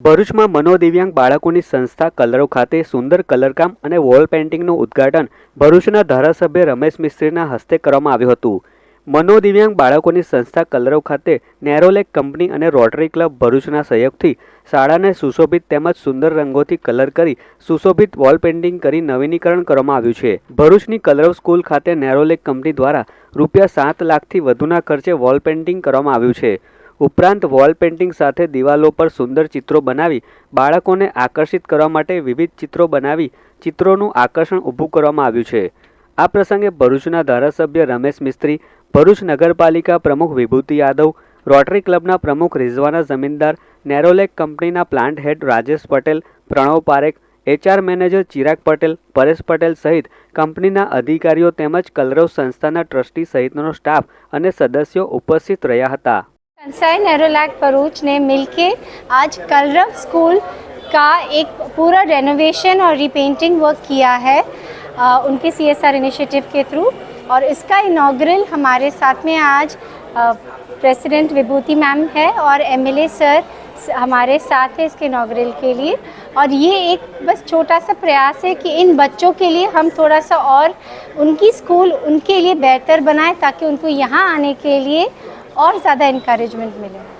ભરૂચમાં મનોદિવ્યાંગ બાળકોની સંસ્થા કલરો ખાતે સુંદર કલરકામ અને વોલ પેઇન્ટિંગનું ઉદ્ઘાટન ભરૂચના ધારાસભ્ય રમેશ મિસ્ત્રીના હસ્તે કરવામાં આવ્યું હતું. મનોદિવ્યાંગ બાળકોની સંસ્થા કલરવ ખાતે નેરોલેક કંપની અને રોટરી ક્લબ ભરૂચના સહયોગથી શાળાને સુશોભિત તેમજ સુંદર રંગોથી કલર કરી સુશોભિત વોલ પેઇન્ટિંગ કરી નવીનીકરણ કરવામાં આવ્યું છે. ભરૂચની કલરવ સ્કૂલ ખાતે નેરોલેક કંપની દ્વારા રૂપિયા સાત લાખથી વધુના ખર્ચે વોલ પેઇન્ટિંગ કરવામાં આવ્યું છે. ઉપરાંત વોલ પેઇન્ટિંગ સાથે દિવાલો પર સુંદર ચિત્રો બનાવી, બાળકોને આકર્ષિત કરવા માટે વિવિધ ચિત્રો બનાવી, ચિત્રોનું આકર્ષણ ઊભું કરવામાં આવ્યું છે. આ પ્રસંગે ભરૂચના ધારાસભ્ય રમેશ મિસ્ત્રી, ભરૂચ નગરપાલિકા પ્રમુખ વિભૂતિ યાદવ, રોટરી ક્લબના પ્રમુખ રિઝવાના જમીનદાર, નેરોલેક કંપનીના plant head Rajesh Patel, Pranav Parekh, HR manager Chirag Patel, Paresh Patel સહિત કંપનીના અધિકારીઓ તેમજ કલરવ સંસ્થાના ટ્રસ્ટી સહિતનો સ્ટાફ અને સદસ્યો ઉપસ્થિત રહ્યા હતા. संस्थाएँ नेरोलैक भरूच ने मिलके आज कलरव स्कूल का एक पूरा रेनोवेशन और रिपेंटिंग वर्क किया है अ, उनके सी एस आर इनिशिएटिव के थ्रू और इसका इनाग्रल हमारे साथ में आज प्रेसिडेंट विभूति मैम है और एमएलए सर हमारे साथ हैं इसके इनाग्रल के लिए। और ये एक बस छोटा सा प्रयास है कि इन बच्चों के लिए हम थोड़ा सा और उनकी स्कूल उनके लिए बेहतर बनाएँ ताकि उनको यहाँ आने के लिए और ज़्यादा इनक्रेजमेंट मिले